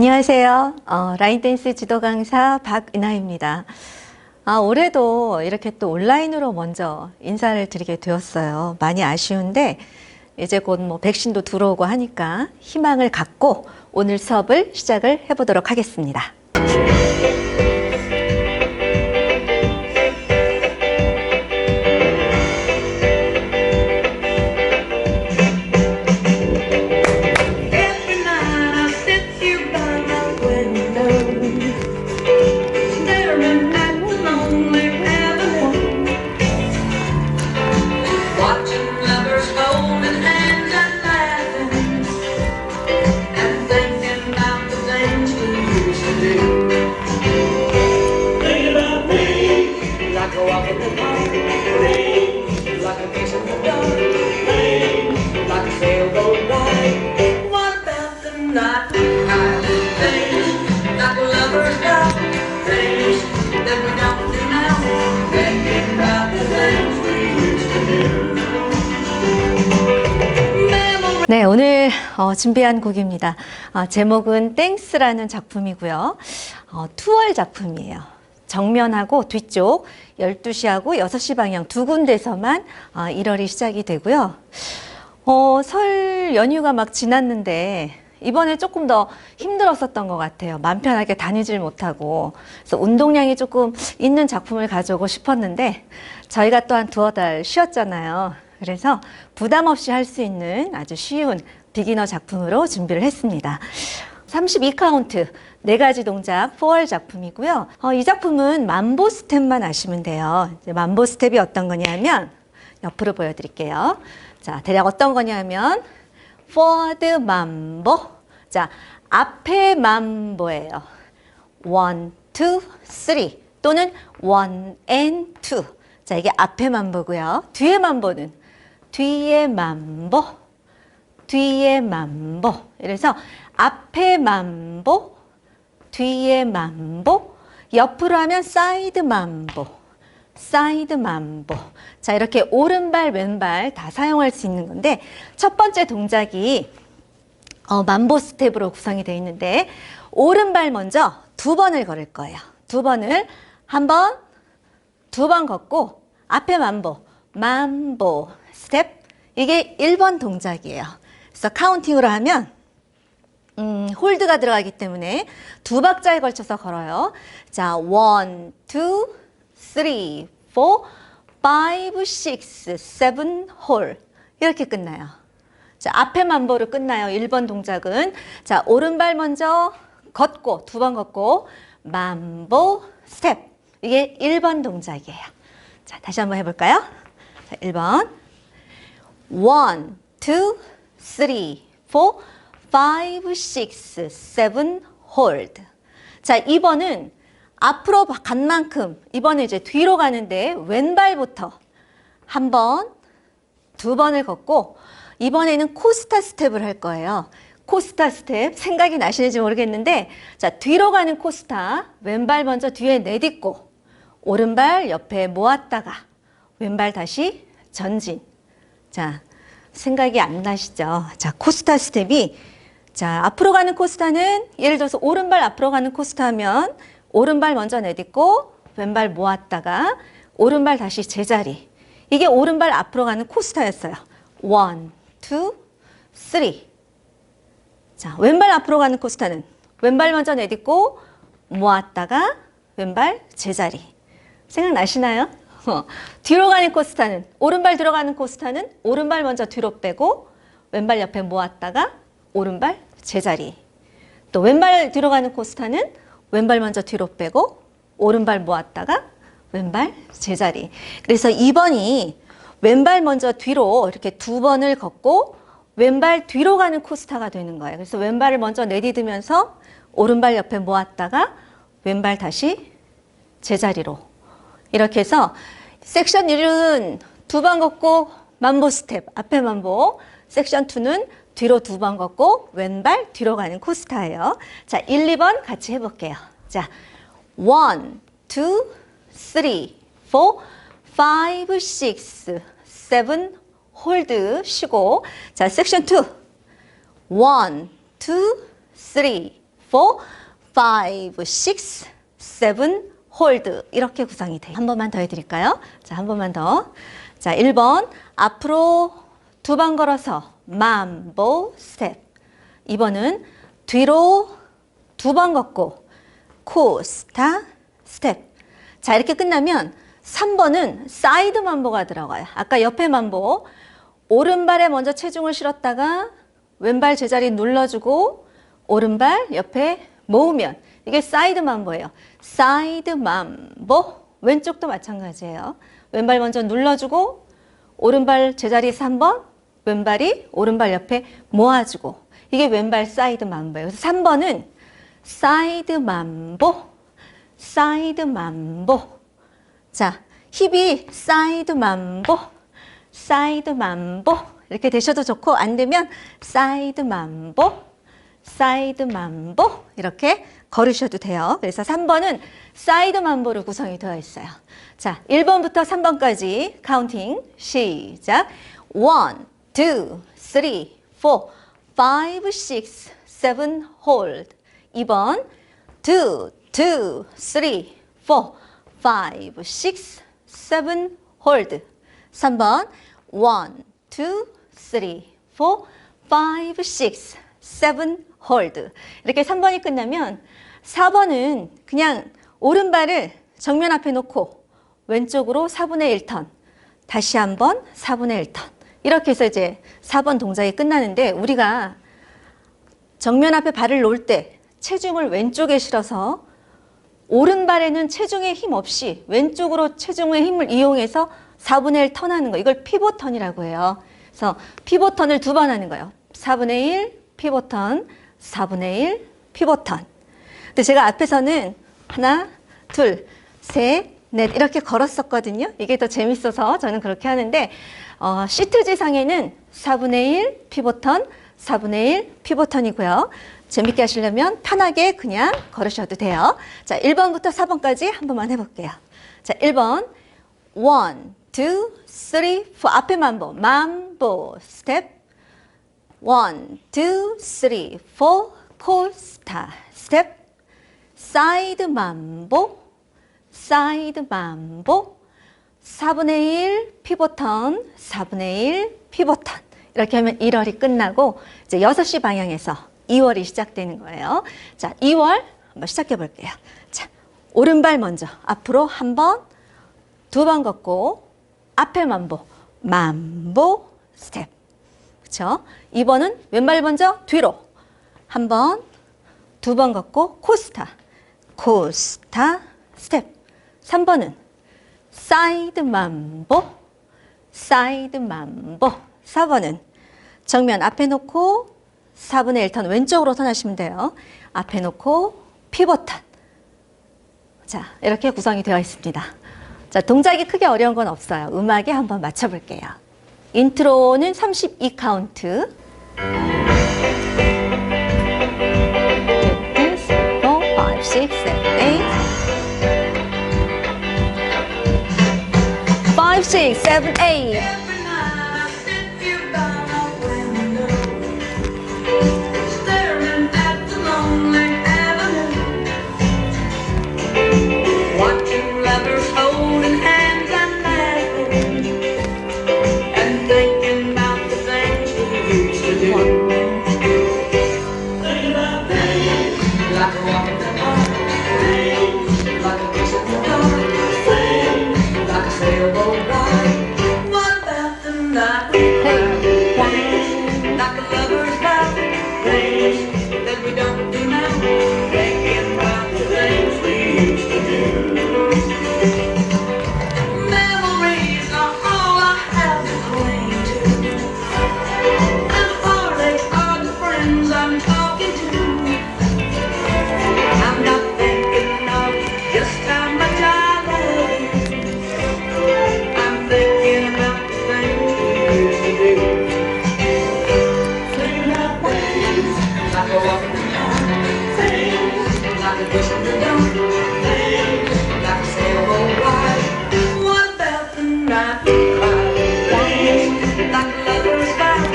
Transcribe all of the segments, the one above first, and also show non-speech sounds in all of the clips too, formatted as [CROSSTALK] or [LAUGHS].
안녕하세요. 어, 라인댄스 지도 강사 박은하입니다. 아, 올해도 이렇게 또 온라인으로 먼저 인사를 드리게 되었어요. 많이 아쉬운데 이제 곧 뭐 백신도 들어오고 하니까 희망을 갖고 오늘 수업을 시작을 해보도록 하겠습니다. 어, 준비한 곡입니다. 어, 제목은 땡스라는 작품이고요. 어, 투월 작품이에요. 정면하고 뒤쪽 12시하고 6시 방향 두 군데서만 어, 1월이 시작이 되고요. 어, 설 연휴가 막 지났는데 이번에 조금 더 힘들었었던 것 같아요. 맘 편하게 다니질 못하고. 그래서 운동량이 조금 있는 작품을 가져오고 싶었는데 저희가 또 한 두어 달 쉬었잖아요. 그래서 부담 없이 할 수 있는 아주 쉬운 비기너 작품으로 준비를 했습니다. 32카운트 네 가지 동작 4월 작품이고요. 어, 이 작품은 만보 스텝만 아시면 돼요. 만보 스텝이 어떤 거냐면 옆으로 보여드릴게요. 자, 대략 어떤 거냐면 forward 만보. 자, 앞에 만보예요. one, two, three 또는 one and two. 자, 이게 앞에 만보고요. 뒤에 만보는 뒤에 만보, 뒤에 만보. 그래서 앞에 만보, 뒤에 만보, 옆으로 하면 사이드 만보. 사이드 만보. 자, 이렇게 오른발, 왼발 다 사용할 수 있는 건데, 첫 번째 동작이 어, 만보 스텝으로 구성이 되어 있는데, 오른발 먼저 두 번을 걸을 거예요. 두 번을 한 번, 두 번 걷고, 앞에 만보, 만보 스텝. 이게 1번 동작이에요. 그래서 카운팅으로 하면, 음, 홀드가 들어가기 때문에 두 박자에 걸쳐서 걸어요. 자, one, two, three, four, five, six, seven, 홀. 이렇게 끝나요. 자, 앞에 만 보로 끝나요. 1번 동작은. 자, 오른발 먼저 걷고, 두 번 걷고, 만보, 스텝. 이게 1번 동작이에요. 자, 다시 한번 해볼까요? 자, 1번. one, three, four, five, six, seven, hold. 자, 2번은 앞으로 간 만큼, 이번에 이제 뒤로 가는데 왼발부터 한 번, 두 번을 걷고, 이번에는 코스타 스텝을 할 거예요. 코스타 스텝, 생각이 나시는지 모르겠는데, 자, 뒤로 가는 코스타, 왼발 먼저 뒤에 내딛고, 오른발 옆에 모았다가, 왼발 다시 전진. 자, 생각이 안 나시죠? 자, 코스타 스텝이 자, 앞으로 가는 코스타는 예를 들어서 오른발 앞으로 가는 코스타 하면 오른발 먼저 내딛고 왼발 모았다가 오른발 다시 제자리. 이게 오른발 앞으로 가는 코스타였어요. 원, 투, 쓰리. 자, 왼발 앞으로 가는 코스타는 왼발 먼저 내딛고 모았다가 왼발 제자리. 생각나시나요? 어, [LAUGHS] 뒤로 가는 코스타는 오른발 들어가는 코스타는 오른발 먼저 뒤로 빼고 왼발 옆에 모았다가 오른발 제자리. 또 왼발 뒤로 가는 코스타는 왼발 먼저 뒤로 빼고 오른발 모았다가 왼발 제자리. 그래서 2번이 왼발 먼저 뒤로 이렇게 두 번을 걷고 왼발 뒤로 가는 코스타가 되는 거예요. 그래서 왼발을 먼저 내딛으면서 오른발 옆에 모았다가 왼발 다시 제자리로 이렇게 해서 섹션 1은 두 번 걷고 만보 스텝 앞에 만보 섹션 2는 뒤로 두 번 걷고 왼발 뒤로 가는 코스타예요. 자, 1, 2번 같이 해볼게요. 자, 1, 2, 3, 4, 5, 6, 7, 홀드 쉬고 자, 섹션 2 1, 2, 3, 4, 5, 6, 7, hold. 이렇게 구성이 돼요. 한 번만 더 해드릴까요? 자, 한 번만 더. 자, 1번. 앞으로 두 번 걸어서 mambo step. 2번은 뒤로 두 번 걷고 코스타 스텝. 자, 이렇게 끝나면 3번은 사이드 만보가 들어가요. 아까 옆에 만보. 오른발에 먼저 체중을 실었다가 왼발 제자리 눌러주고 오른발 옆에 모으면 이게 사이드 만보예요. 사이드 만보. 왼쪽도 마찬가지예요. 왼발 먼저 눌러주고 오른발 제자리에서 한 번, 왼발이 오른발 옆에 모아주고 이게 왼발 사이드 만보예요. 그래서 3번은 사이드 만보, 사이드 만보. 자, 힙이 사이드 만보, 사이드 만보 이렇게 되셔도 좋고 안 되면 사이드 만보, 사이드 만보 이렇게 걸으셔도 돼요. 그래서 3번은 사이드 만보로 구성이 되어 있어요. 자, 1번부터 3번까지 카운팅 시작. 1, 2, 3, 4, 5, 6, 7, hold. 2번 2, 2, 3, 4, 5, 6, 7, hold. 3번 1, 2, 3, 4, 5, 6, 7, hold. 이렇게 3번이 끝나면 4번은 그냥 오른발을 정면 앞에 놓고 왼쪽으로 4분의 1턴. 다시 한번 4분의 1턴. 이렇게 해서 이제 4번 동작이 끝나는데 우리가 정면 앞에 발을 놓을 때 체중을 왼쪽에 실어서 오른발에는 체중의 힘 없이 왼쪽으로 체중의 힘을 이용해서 4분의 1 턴하는 거. 이걸 피봇 턴이라고 해요. 그래서 피봇 턴을 두 번 하는 거예요. 4분의 1 피봇 턴, 4분의 1 피봇 턴. 근데 제가 앞에서는 하나, 둘, 셋, 넷 이렇게 걸었었거든요. 이게 더 재밌어서 저는 그렇게 하는데 어, 시트지상에는 4분의 1 피봇 턴, 4분의 1 피봇 턴이고요. 재밌게 하시려면 편하게 그냥 걸으셔도 돼요. 자, 1번부터 4번까지 한 번만 해볼게요. 자, 1번. 1, 2, 3, 4 앞에 만보, 만보. 스텝. 1, 2, 3, 4 콜스타. 스텝 사이드 만보 사이드 만보 4분의 1 피보턴 4분의 1 피보턴 이렇게 하면 1월이 끝나고 이제 6시 방향에서 2월이 시작되는 거예요. 자, 2월 한번 시작해 볼게요. 자, 오른발 먼저 앞으로 한 번, 두 번 걷고 앞에 만보, 만보 스텝. 그렇죠? 2번은 왼발 먼저 뒤로 한 번, 두 번 걷고 코스타, 코스타 스텝. 3번은 사이드 만보, 사이드 만보. 4번은 정면 앞에 놓고 4분의 1턴 왼쪽으로 턴하시면 돼요. 앞에 놓고 피벗 턴. 자, 이렇게 구성이 되어 있습니다. 자, 동작이 크게 어려운 건 없어요. 음악에 한번 맞춰볼게요. 인트로는 32 카운트. six, seven, eight.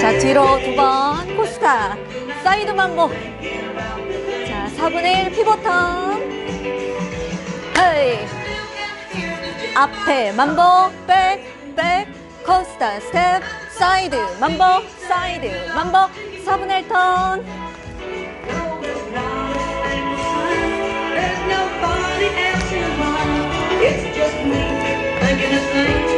자, 뒤로 두 번 코스타. 사이드 만보. 자, 4분의 1 피보턴. 헤이. 앞에 만보, 백, 백, 코스타 스텝, 사이드, 만보, 사이드, 만보, 4분의 1 턴. gonna sing.